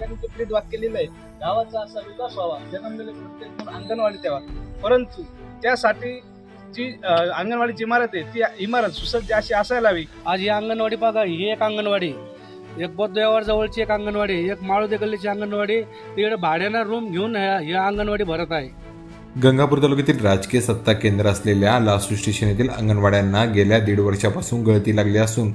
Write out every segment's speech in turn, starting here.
ठिकाणी ते प्रीत वाक्य लिहिलं आहे. गावाचा असा विकास व्हावा. जन्मलेले प्रत्येक मूल अंगणवाडीत यावा परंतु त्यासाठी जी अंगणवाडीची इमारत आहे ती इमारत सुसज्ज अशी असायला हवी. आज ही अंगणवाडी बघा ही एक अंगणवाडी. एक बौद्धव्यवहार जवळची एक अंगणवाडी एक माळुदे गल्लीची अंगणवाडी तिकडे भाड्यानं रूम घेऊन ह्या अंगणवाडी भरत आहे. गंगापूर तालुक्यातील राजकीय सत्ता केंद्र असलेल्या लासू स्टेशन येथील अंगणवाड्यांना गेल्या दीड वर्षापासून गळती लागली असून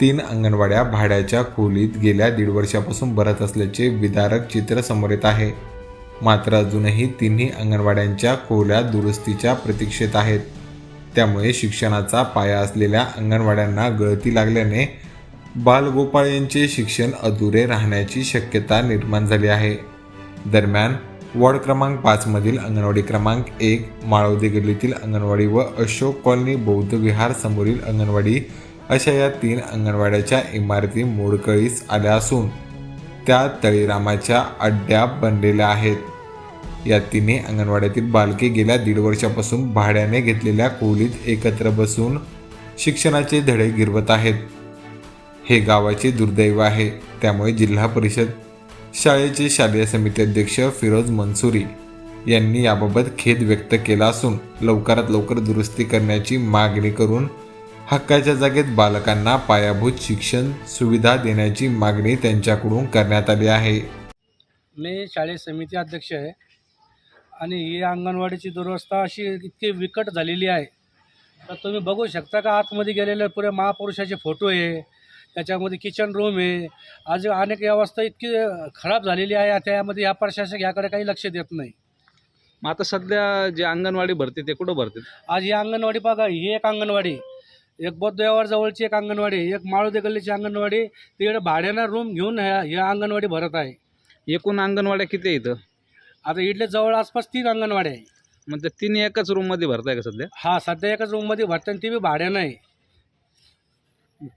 तीन अंगणवाड्या भाड्याच्या खोलीत गेल्या दीड वर्षापासून भरत असल्याचे विदारक चित्र समोर येत आहे. मात्र अजूनही तिन्ही अंगणवाड्यांच्या खोल्या दुरुस्तीच्या प्रतीक्षेत आहेत. त्यामुळे शिक्षणाचा पाया असलेल्या अंगणवाड्यांना गळती लागल्याने बालगोपाळ यांचे शिक्षण अधुरे राहण्याची शक्यता निर्माण झाली आहे. दरम्यान वॉर्ड क्रमांक पाचमधील अंगणवाडी क्रमांक एक माळवदे गल्लीतील अंगणवाडी व अशोक कॉलनी बौद्ध विहार समोरील अंगणवाडी अशा या तीन अंगणवाड्याच्या इमारती मोडकळीस आल्या असून त्या तळीरामाच्या अड्ड्या बनलेल्या आहेत. या तिन्ही अंगणवाड्यातील बालके गेल्या दीड वर्षापासून भाड्याने घेतलेल्या खोलीत एकत्र बसून शिक्षणाचे धडे गिरवत आहेत. हे गावाचे दुर्दैव आहे. त्यामुळे जिल्हा परिषद शाळेचे शालेय समिती अध्यक्ष फिरोज मनसुरी यांनी याबाबत खेद व्यक्त केला असून लवकरात लवकर दुरुस्ती करण्याची मागणी करून हक्काच्या जागेत बालकांना पायाभूत शिक्षण सुविधा देण्याची मागणी त्यांच्याकडून करण्यात आली आहे. मी शाळेत समिती अध्यक्ष आहे. आणि ही अंगणवाडीची दुरवस्था अशी इतकी विकट झालेली आहे. तर तुम्ही बघू शकता का आतमध्ये गेलेले पुरे महापुरुषाचे फोटो आहे. त्याच्यामध्ये किचन रूम आहे. आज अनेक व्यवस्था इतकी खराब झालेली आहे. त्यामध्ये या प्रशासक याकडे काही लक्ष देत नाही. मग आता सध्या जे अंगणवाडी भरते ते कुठं भरते? आज ही अंगणवाडी बघा ही एक अंगणवाडी. एक बौद्ध व्यवहार जवळची एक अंगणवाडी एक माळुदे गल्लीची अंगणवाडी तिकडे भाड्यानं रूम घेऊन ह्या ह्या अंगणवाडी भरत आहे. एकूण अंगणवाड्या किती आहे इथं? आता इथल्या जवळ आसपास तीन अंगणवाड्या आहे. मग त्या तिन्ही एकाच रूममध्ये भरताय का सध्या? हा सध्या एकाच रूममध्ये भरते आणि ती बी भाड्यानं आहे.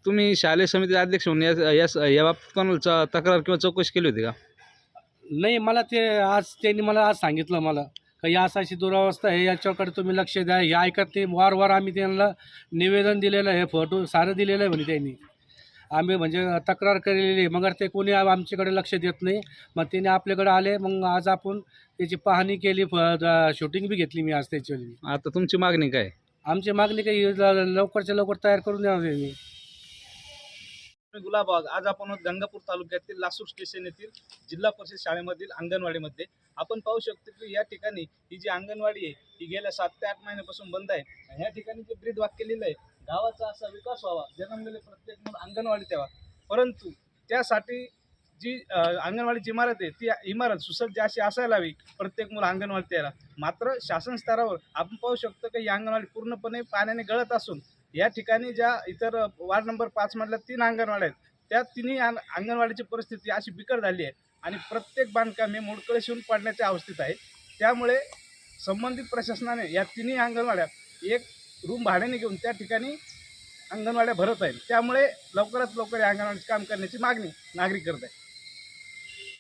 तुम्ही शालेय समिती अध्यक्ष म्हणून या- या याबाबत कोणाला च- तक्रार किंवा चौकशी केली होती का? नाही मला ते आज त्यांनी मला आज सांगितलं मला. का या अशी दुरावस्था आहे याच्याकडे तुम्ही लक्ष द्या. हे ऐकत नाही. वार वार आम्ही त्यांना निवेदन दिलेलं आहे फोटो सारं दिलेलं आहे म्हणे त्यांनी. आम्ही म्हणजे तक्रार केलेली मगर ते कोणी आमच्याकडे लक्ष देत नाही. मग त्याने आपल्याकडे आले. मग आज आपण त्याची पाहणी केली. शूटिंग बी घेतली मी आज त्याची आता तुमची मागणी काय? आमची मागणी काही लवकरच्या लवकर तयार करून द्यावं. त्यांनी गुलाबाग आज आपण गंगापूर तालुक्यातील लासूर स्टेशन येथील जिल्हा परिषद शाळेमधील अंगणवाडीमध्ये. आपण पाहू शकतो की या ठिकाणी ही जी अंगणवाडी आहे ही गेल्या सात ते आठ महिन्यापासून बंद आहे. आणि या ठिकाणी जे ब्रीद वाक्य लिहिलं आहे गावाचा असा विकास व्हावा जन्मलेले प्रत्येक मुलं अंगणवाडी द्यावा परंतु त्यासाठी जी अंगणवाडीची इमारत आहे ती इमारत सुसज्ज अशी असायला हवी प्रत्येक मूल अंगणवाडीत यायला मात्र शासन स्तरावर आपण पाहू शकतो की ही अंगणवाडी पूर्णपणे पाण्याने गळत असून या ठिकाणी ज्या इतर वार्ड नंबर पाचमधल्या तीन अंगणवाड्या आहेत त्या तिन्ही अंगणवाडीची परिस्थिती अशी बिकट झाली आहे आणि प्रत्येक बांधकाम हे मोडकळे शिवून अवस्थेत आहे. त्यामुळे संबंधित प्रशासनाने या तिन्ही अंगणवाड्या एक रूम भाड्याने घेऊन त्या ठिकाणी अंगणवाड्या भरत आहेत. त्यामुळे लवकरात लवकर या अंगणवाडीचे काम करण्याची मागणी नागरिक करत आहे